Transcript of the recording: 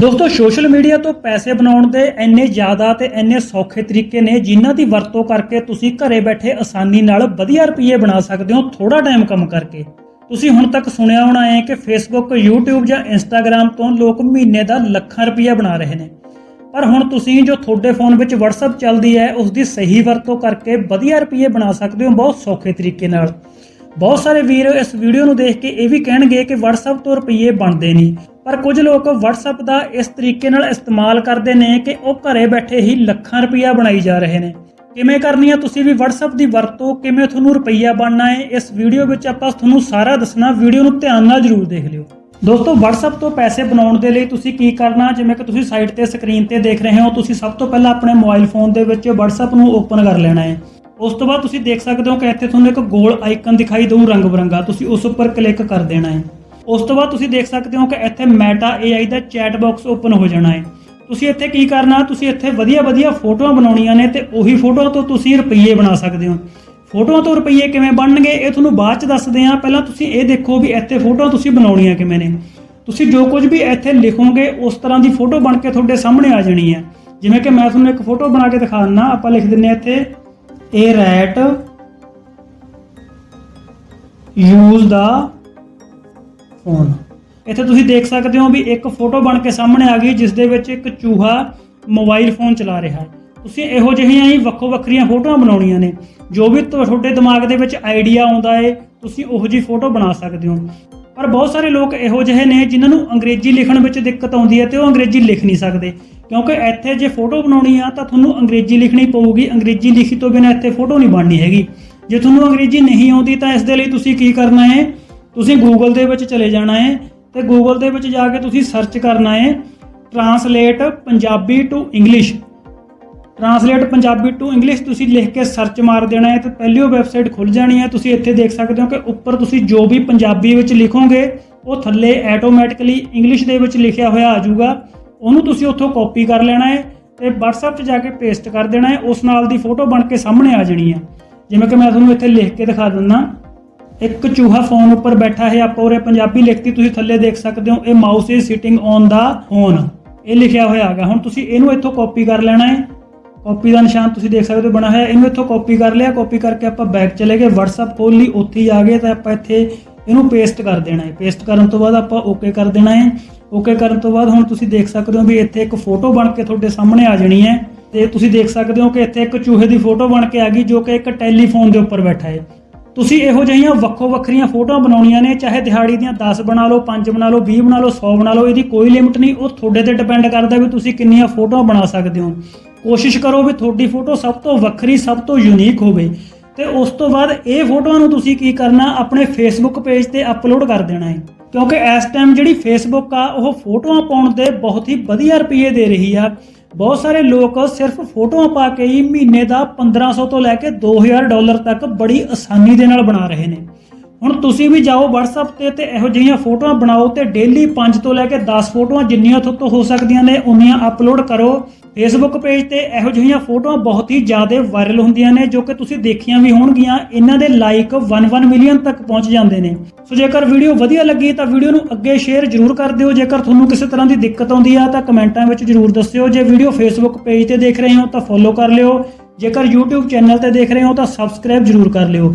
ਦੋਸਤੋ, social media ਤੋਂ ਪੈਸੇ ਬਣਾਉਣ ਦੇ ਇੰਨੇ ਜ਼ਿਆਦਾ ਤੇ ਇੰਨੇ ਸੌਖੇ ਤਰੀਕੇ ਨੇ, ਜਿਨ੍ਹਾਂ ਦੀ ਵਰਤੋਂ ਕਰਕੇ ਤੁਸੀਂ ਘਰੇ ਬੈਠੇ ਆਸਾਨੀ ਨਾਲ ਵਧੀਆ ਰੁਪਏ ਬਣਾ ਸਕਦੇ ਹੋ ਥੋੜਾ ਟਾਈਮ ਕੰਮ ਕਰਕੇ। ਤੁਸੀਂ ਹੁਣ ਤੱਕ ਸੁਣਿਆ ਹੋਣਾ ਹੈ ਕਿ Facebook, YouTube ਜਾਂ Instagram ਤੋਂ ਲੋਕ ਮਹੀਨੇ ਦਾ ਲੱਖਾਂ ਰੁਪਏ ਬਣਾ ਰਹੇ ਨੇ। ਪਰ ਹੁਣ ਤੁਸੀਂ ਜੋ ਤੁਹਾਡੇ ਫੋਨ ਵਿੱਚ WhatsApp ਚੱਲਦੀ ਹੈ, ਉਸ ਦੀ ਸਹੀ ਵਰਤੋਂ ਕਰਕੇ ਵਧੀਆ ਰੁਪਏ ਬਣਾ ਸਕਦੇ ਹੋ ਬਹੁਤ ਸੌਖੇ ਤਰੀਕੇ ਨਾਲ। ਬਹੁਤ ਸਾਰੇ ਵੀਰ ਇਸ ਵੀਡੀਓ ਨੂੰ ਦੇਖ ਕੇ ਇਹ ਵੀ ਕਹਿਣਗੇ ਕਿ WhatsApp ਤੋਂ ਰੁਪਏ ਬਣਦੇ ਨਹੀਂ। ਪਰ ਕੁਝ ਲੋਕ WhatsApp ਦਾ ਇਸ ਤਰੀਕੇ ਨਾਲ ਇਸਤੇਮਾਲ ਕਰਦੇ ਨੇ ਕਿ ਉਹ ਘਰੇ ਬੈਠੇ ਹੀ ਲੱਖਾਂ ਰੁਪਈਆ ਬਣਾਈ ਜਾ ਰਹੇ ਨੇ। ਕਿਵੇਂ ਕਰਨੀ ਹੈ ਤੁਸੀਂ ਵੀ WhatsApp ਦੀ ਵਰਤੋਂ ਕਿਵੇਂ ਤੁਹਾਨੂੰ ਰੁਪਈਆ ਬਣਨਾ ਹੈ? ਇਸ ਵੀਡੀਓ ਵਿੱਚ ਆਪਾਂ ਤੁਹਾਨੂੰ ਸਾਰਾ ਦੱਸਣਾ। ਵੀਡੀਓ ਨੂੰ ਧਿਆਨ ਨਾਲ ਜ਼ਰੂਰ ਦੇਖ ਲਿਓ। ਦੋਸਤੋ, WhatsApp ਤੋਂ ਪੈਸੇ ਬਣਾਉਣ ਦੇ ਲਈ ਤੁਸੀਂ ਕੀ ਕਰਨਾ? ਜਿਵੇਂ ਕਿ ਤੁਸੀਂ ਸਾਈਟ ਤੇ ਸਕਰੀਨ ਤੇ ਦੇਖ ਰਹੇ ਹੋ, ਤੁਸੀਂ ਸਭ ਤੋਂ ਪਹਿਲਾਂ ਆਪਣੇ ਮੋਬਾਈਲ ਫੋਨ ਦੇ ਵਿੱਚ WhatsApp ਨੂੰ ਓਪਨ ਕਰ ਲੈਣਾ ਹੈ। ਉਸ ਤੋਂ ਬਾਅਦ ਤੁਸੀਂ ਦੇਖ ਸਕਦੇ ਹੋ ਕਿ ਇੱਥੇ ਤੁਹਾਨੂੰ ਇੱਕ ਗੋਲ ਆਈਕਨ ਦਿਖਾਈ ਦੇਊ ਰੰਗ ਬਰੰਗਾ। ਤੁਸੀਂ ਉਸ ਉੱਪਰ ਕਲਿੱਕ ਕਰ ਦੇਣਾ ਹੈ। ਉਸ ਤੋਂ ਬਾਅਦ ਤੁਸੀਂ ਦੇਖ ਸਕਦੇ ਹੋ ਕਿ ਇੱਥੇ ਮੈਟਾ AI ਦਾ ਚੈਟ ਬਾਕਸ ਓਪਨ ਹੋ ਜਾਣਾ ਹੈ। ਤੁਸੀਂ ਇੱਥੇ ਕੀ ਕਰਨਾ? ਤੁਸੀਂ ਇੱਥੇ ਵਧੀਆ ਵਧੀਆ ਫੋਟੋਆਂ ਬਣਾਉਣੀਆਂ ਨੇ ਤੇ ਉਹੀ ਫੋਟੋਆਂ ਤੋਂ ਤੁਸੀਂ ਰੁਪਈਏ ਬਣਾ ਸਕਦੇ ਹੋ। ਫੋਟੋਆਂ ਤੋਂ ਰੁਪਈਏ ਕਿਵੇਂ ਬਣਨਗੇ, ਇਹ ਤੁਹਾਨੂੰ ਬਾਅਦ ਚ ਦੱਸਦੇ ਹਾਂ। ਪਹਿਲਾਂ ਤੁਸੀਂ ਇਹ ਦੇਖੋ ਵੀ ਇੱਥੇ ਫੋਟੋਆਂ ਤੁਸੀਂ ਬਣਾਉਣੀਆਂ ਕਿਵੇਂ ਨੇ। ਤੁਸੀਂ ਜੋ ਕੁਝ ਵੀ ਇੱਥੇ ਲਿਖੋਗੇ, ਉਸ ਤਰ੍ਹਾਂ ਦੀ ਫੋਟੋ ਬਣ ਕੇ ਤੁਹਾਡੇ ਸਾਹਮਣੇ ਆ ਜਾਣੀ ਹੈ। ਜਿਵੇਂ ਕਿ ਮੈਂ ਤੁਹਾਨੂੰ ਇੱਕ ਫੋਟੋ ਬਣਾ ਕੇ ਦਿਖਾ ਦਿੰਦਾ ਆਪਾਂ ਲਿਖ ਦਿੰਨੇ ਆ ਇੱਥੇ ਇਹ ਰੈਟ ਯੂਜ਼ ਦਾ ਫੋਨ। ਇੱਥੇ ਤੁਸੀਂ ਦੇਖ ਸਕਦੇ ਹੋ ਵੀ ਇੱਕ ਫੋਟੋ ਬਣ ਕੇ ਸਾਹਮਣੇ ਆ ਗਈ ਜਿਸ ਦੇ ਵਿੱਚ ਇੱਕ ਚੂਹਾ ਮੋਬਾਈਲ ਫੋਨ ਚਲਾ ਰਿਹਾ ਹੈ। ਤੁਸੀਂ ਇਹੋ ਜਿਹੀਆਂ ਹੀ ਵੱਖੋ ਵੱਖਰੀਆਂ ਫੋਟੋਆਂ ਬਣਾਉਣੀਆਂ ਨੇ, ਜੋ ਵੀ ਤੁਹਾਡੇ ਦਿਮਾਗ ਦੇ ਵਿੱਚ ਆਈਡੀਆ ਆਉਂਦਾ ਹੈ ਤੁਸੀਂ ਉਹੋ ਜਿਹੀ ਫੋਟੋ ਬਣਾ ਸਕਦੇ ਹੋ। ਪਰ ਬਹੁਤ ਸਾਰੇ ਲੋਕ ਇਹੋ ਜਿਹੇ ਨੇ ਜਿਨ੍ਹਾਂ ਨੂੰ ਅੰਗਰੇਜ਼ੀ ਲਿਖਣ ਵਿੱਚ ਦਿੱਕਤ ਆਉਂਦੀ ਹੈ ਤੇ ਉਹ ਅੰਗਰੇਜ਼ੀ ਲਿਖ ਨਹੀਂ ਸਕਦੇ। ਕਿਉਂਕਿ ਇੱਥੇ ਜੇ ਫੋਟੋ ਬਣਾਉਣੀ ਆ ਤਾਂ ਤੁਹਾਨੂੰ ਅੰਗਰੇਜ਼ੀ ਲਿਖਣੀ ਪਊਗੀ, ਅੰਗਰੇਜ਼ੀ ਲਿਖੀ ਤੋਂ ਬਿਨਾਂ ਇੱਥੇ ਫੋਟੋ ਨਹੀਂ ਬਣਨੀ ਹੈਗੀ। ਜੇ ਤੁਹਾਨੂੰ ਅੰਗਰੇਜ਼ੀ ਨਹੀਂ ਆਉਂਦੀ ਤਾਂ ਇਸ ਦੇ ਲਈ ਤੁਸੀਂ ਕੀ ਕਰਨਾ ਹੈ ਤੁਸੀਂ ਗੂਗਲ ਦੇ ਵਿੱਚ ਚਲੇ ਜਾਣਾ ਹੈ ਤੇ ਗੂਗਲ ਦੇ ਵਿੱਚ ਜਾ ਕੇ ਤੁਸੀਂ ਸਰਚ ਕਰਨਾ ਹੈ translate Punjabi to English translate Punjabi to English ਤੁਸੀਂ ਲਿਖ ਕੇ ਸਰਚ ਮਾਰ ਦੇਣਾ ਹੈ ਤੇ ਪਹਿਲੀ ਉਹ ਵੈਬਸਾਈਟ ਖੁੱਲ ਜਾਣੀ ਹੈ ਤੁਸੀਂ ਇੱਥੇ ਦੇਖ ਸਕਦੇ ਹੋ ਕਿ ਉੱਪਰ ਤੁਸੀਂ ਜੋ ਵੀ ਪੰਜਾਬੀ ਵਿੱਚ ਲਿਖੋਗੇ, ਉਹ ਥੱਲੇ ਆਟੋਮੈਟਿਕਲੀ ਇੰਗਲਿਸ਼ ਦੇ ਵਿੱਚ ਲਿਖਿਆ ਹੋਇਆ ਆ ਜਾਊਗਾ। ਉਹਨੂੰ ਤੁਸੀਂ ਉੱਥੋਂ ਕਾਪੀ ਕਰ ਲੈਣਾ ਹੈ ਤੇ WhatsApp 'ਚ ਜਾ ਕੇ ਪੇਸਟ ਕਰ ਦੇਣਾ ਹੈ ਉਸ ਨਾਲ ਦੀ ਫੋਟੋ ਬਣ ਕੇ ਸਾਹਮਣੇ ਆ ਜਾਣੀ ਹੈ ਜਿਵੇਂ ਕਿ ਮੈਂ ਤੁਹਾਨੂੰ ਇੱਥੇ ਲਿਖ ਕੇ ਦਿਖਾ ਦਿੰਦਾ। ਇੱਕ ਚੂਹਾ ਫੋਨ ਉੱਪਰ ਬੈਠਾ ਹੈ, ਆਪਾਂ ਉਰੇ ਪੰਜਾਬੀ ਲਿਖਤੀ ਤੁਸੀਂ ਥੱਲੇ ਦੇਖ ਸਕਦੇ ਹੋ, ਇਹ mouse is sitting on the phone ਇਹ ਲਿਖਿਆ ਹੋਇਆ ਹੈਗਾ। ਹੁਣ ਤੁਸੀਂ ਇਹਨੂੰ ਇੱਥੋਂ ਕਾਪੀ ਕਰ ਲੈਣਾ ਹੈ। ਕਾਪੀ ਦਾ ਨਿਸ਼ਾਨ ਤੁਸੀਂ ਦੇਖ ਸਕਦੇ ਹੋ ਬਣਾ ਹੋਇਆ। ਇਹਨੂੰ ਇੱਥੋਂ ਕਾਪੀ ਕਰ ਲਿਆ। ਕਾਪੀ ਕਰਕੇ ਆਪਾਂ ਬੈਕ ਚਲੇ ਗਏ। WhatsApp ਖੋਲ ਲਈ, ਉੱਥੇ ਹੀ ਆ ਗਏ ਤਾਂ ਆਪਾਂ ਇੱਥੇ ਇਹਨੂੰ ਪੇਸਟ ਕਰ ਦੇਣਾ ਹੈ। ਪੇਸਟ ਕਰਨ ਤੋਂ ਬਾਅਦ ਆਪਾਂ ਓਕੇ ਕਰ ਦੇਣਾ ਹੈ। ਓਕੇ ਕਰਨ ਤੋਂ ਬਾਅਦ ਹੁਣ ਤੁਸੀਂ ਦੇਖ ਸਕਦੇ ਹੋ ਵੀ ਇੱਥੇ ਇੱਕ ਫੋਟੋ ਬਣ ਕੇ ਤੁਹਾਡੇ ਸਾਹਮਣੇ ਆ ਜਾਣੀ ਹੈ। ਤੇ ਤੁਸੀਂ ਦੇਖ ਸਕਦੇ ਹੋ ਕਿ ਇੱਥੇ ਇੱਕ ਚੂਹੇ ਦੀ ਫੋਟੋ ਬਣ ਕੇ ਆ ਗਈ, ਜੋ ਕਿ ਇੱਕ ਟੈਲੀਫੋਨ ਦੇ ਉੱਪਰ ਬੈਠਾ ਹੈ। ਤੁਸੀਂ ਇਹੋ ਜਿਹੀਆਂ ਵੱਖੋ ਵੱਖਰੀਆਂ ਫੋਟੋਆਂ ਬਣਾਉਣੀਆਂ ਨੇ, ਚਾਹੇ ਦਿਹਾੜੀ ਦੀਆਂ 10 ਬਣਾ ਲਓ 5 ਬਣਾ ਲਓ 20 ਬਣਾ ਲਓ 100 ਬਣਾ ਲਓ, ਇਹਦੀ ਕੋਈ ਲਿਮਿਟ ਨਹੀਂ। ਉਹ ਤੁਹਾਡੇ ਤੇ ਡਿਪੈਂਡ ਕਰਦਾ ਵੀ ਤੁਸੀਂ ਕਿੰਨੀਆਂ ਫੋਟੋਆਂ ਬਣਾ ਸਕਦੇ ਹੋ। ਕੋਸ਼ਿਸ਼ ਕਰੋ ਵੀ ਤੁਹਾਡੀ ਫੋਟੋ ਸਭ ਤੋਂ ਵੱਖਰੀ, ਸਭ ਤੋਂ ਯੂਨੀਕ ਹੋਵੇ। ਤੇ ਉਸ ਤੋਂ ਬਾਅਦ ਇਹ ਫੋਟੋਆਂ ਨੂੰ ਤੁਸੀਂ ਕੀ ਕਰਨਾ, ਆਪਣੇ ਫੇਸਬੁੱਕ ਪੇਜ ਤੇ ਅਪਲੋਡ ਕਰ ਦੇਣਾ ਹੈ। ਕਿਉਂਕਿ ਇਸ ਟਾਈਮ ਜਿਹੜੀ ਫੇਸਬੁੱਕ ਆ, ਉਹ ਫੋਟੋਆਂ ਪਾਉਣ ਦੇ ਬਹੁਤ ਹੀ ਵਧੀਆ ਰੁਪਏ ਦੇ ਰਹੀ ਆ। ਬਹੁਤ ਸਾਰੇ ਲੋਕ ਸਿਰਫ ਫੋਟੋਆਂ ਪਾ ਕੇ ਹੀ ਮਹੀਨੇ ਦਾ 1500 ਤੋਂ ਲੈ ਕੇ 2000 ਡਾਲਰ ਤੱਕ ਬੜੀ ਆਸਾਨੀ ਦੇ ਨਾਲ ਬਣਾ ਰਹੇ ਨੇ। ਹੁਣ ਤੁਸੀਂ ਵੀ ਜਾਓ WhatsApp ਤੇ ਤੇ ਇਹੋ ਜਿਹੀਆਂ ਫੋਟੋਆਂ ਬਣਾਓ ਤੇ ਡੇਲੀ 5 ਤੋਂ ਲੈ ਕੇ 10 ਫੋਟੋਆਂ ਜਿੰਨੀਆਂ ਤੁਹਾਡੇ ਤੋਂ ਹੋ ਸਕਦੀਆਂ ਨੇ, ਉਨੀਆਂ ਅਪਲੋਡ ਕਰੋ। ਫੇਸਬੁੱਕ ਪੇਜ ਤੇ ਇਹੋ ਜਿਹੀਆਂ ਫੋਟੋਆਂ ਬਹੁਤ ਹੀ ਜ਼ਿਆਦਾ ਵਾਇਰਲ ਹੁੰਦੀਆਂ ਨੇ, ਜੋ ਕਿ ਤੁਸੀਂ ਦੇਖੀਆਂ ਵੀ ਹੋਣਗੀਆਂ। ਇਹਨਾਂ ਦੇ ਲਾਈਕ 1-1 ਮਿਲੀਅਨ ਤੱਕ ਪਹੁੰਚ ਜਾਂਦੇ ਨੇ। ਸੋ ਜੇਕਰ ਵੀਡੀਓ ਵਧੀਆ ਲੱਗੀ ਤਾਂ ਵੀਡੀਓ ਨੂੰ ਅੱਗੇ ਸ਼ੇਅਰ ਜ਼ਰੂਰ ਕਰ ਦਿਓ। ਜੇਕਰ ਤੁਹਾਨੂੰ ਕਿਸੇ ਤਰ੍ਹਾਂ ਦੀ ਦਿੱਕਤ ਆਉਂਦੀ ਆ ਤਾਂ ਕਮੈਂਟਾਂ ਵਿੱਚ ਜ਼ਰੂਰ ਦੱਸਿਓ। ਜੇ ਵੀਡੀਓ ਫੇਸਬੁੱਕ ਪੇਜ ਤੇ ਦੇਖ ਰਹੇ ਹੋ ਤਾਂ ਫੋਲੋ ਕਰ ਲਿਓ। ਜੇਕਰ YouTube ਚੈਨਲ ਤੇ ਦੇਖ ਰਹੇ ਹੋ ਤਾਂ ਸਬਸਕ੍ਰਾਈਬ ਜ਼ਰੂਰ ਕਰ ਲਿਓ।